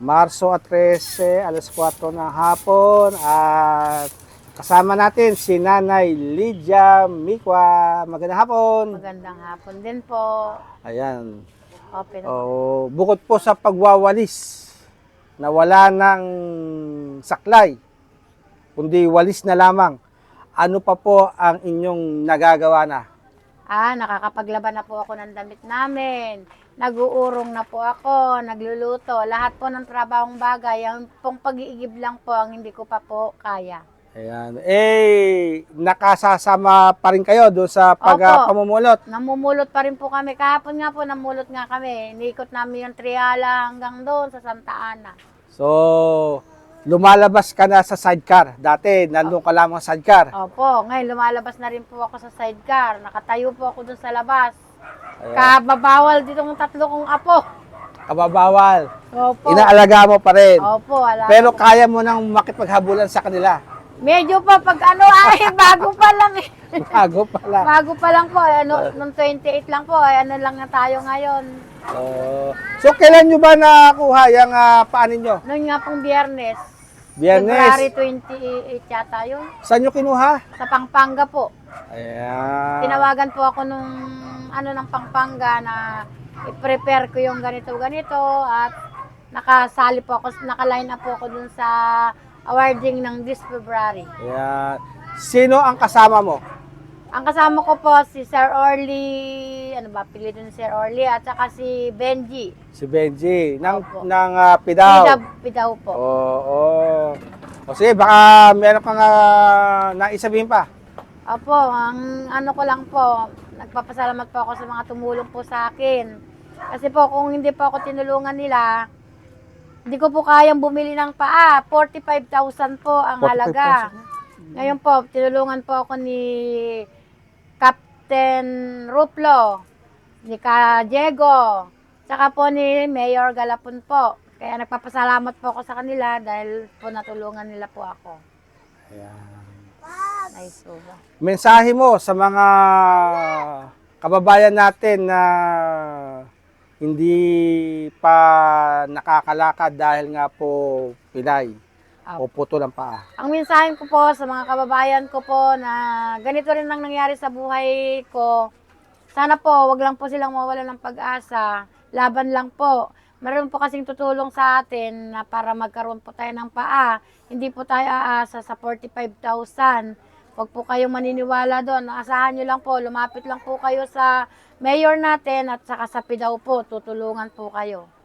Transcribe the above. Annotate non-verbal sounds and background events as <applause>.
Marso at 13, alas 4 ng hapon at kasama natin si Nanay Lydia Mikwa. Magandang hapon. Magandang hapon din po. Ayan. Open. Oh, bukod po sa pagwawalis na wala ng saklay, kundi walis na lamang, ano pa po ang inyong nagagawa na? Ah, nakakapaglaban na po ako ng damit namin. Nag-uurong na po ako, nagluluto. Lahat po ng trabahong bagay, ang pong pag-iigib lang po ang hindi ko pa po kaya. Ayan. Eh, nakasasama pa rin kayo doon sa Opo. pagpamumulot. Namumulot pa rin po kami. Kahapon nga po, namulot nga kami. Niikot namin yung Triala hanggang doon sa Santa Ana. So, lumalabas ka na sa sidecar. Dati, nandun ka lamang sa sidecar. Opo, ngayon lumalabas na rin po ako sa sidecar. Nakatayo po ako doon sa labas. Ayan. Kababawal dito ng tatlo kong apo. Kababawal. Opo. Inaalaga mo pa rin. Opo, wala. Pero kaya mo nang makipaghabulan sa kanila. Medyo pa pag ano ay <laughs> bago pa lang eh. Bago pala. Bago pa lang po, eh, ano, nung 28 lang po, ay ano lang na tayo ngayon. Oh. so, kailan nyo ba nakuha yung uh, paan ninyo? Noon nga pong biyernes, February Biyernes. 28 yata yun, Saan nyo kinuha? sa Pampanga po. Ayan. Tinawagan po ako nung ano ng Pampanga na i-prepare ko yung ganito ganito at nakasali po ako, naka-line up po ako dun sa awarding ng this February. Ayan. Sino ang kasama mo? Ang kasama ko po si Sir Orly, ano ba, pili ni Sir Orly, at saka si Benji. Si Benji. Ng, Opo. ng ah, Pidaw. Pidaw, Pidaw po. Oo. O sige, baka meron kang uh, naisabihin pa. Opo, ang ano ko lang po, nagpapasalamat po ako sa mga tumulong po sa akin. Kasi po, kung hindi po ako tinulungan nila, hindi ko po kayang bumili ng paa. 45,000 po ang halaga. Ngayon po, tinulungan po ako ni Captain Ruplo, ni Ka Diego, saka po ni Mayor Galapon po. Kaya nagpapasalamat po ako sa kanila dahil po natulungan nila po ako. Ayan. Nice po ba? Mensahe mo sa mga kababayan natin na hindi pa nakakalakad dahil nga po pilay o puto ng paa. Ang mensahe ko po sa mga kababayan ko po na ganito rin ang nangyari sa buhay ko. Sana po, wag lang po silang mawala ng pag-asa. Laban lang po. Meron po kasing tutulong sa atin na para magkaroon po tayo ng paa. Hindi po tayo aasa sa 45,000. Huwag po kayong maniniwala doon. Asahan nyo lang po. Lumapit lang po kayo sa mayor natin at saka sa PIDAW po. Tutulungan po kayo.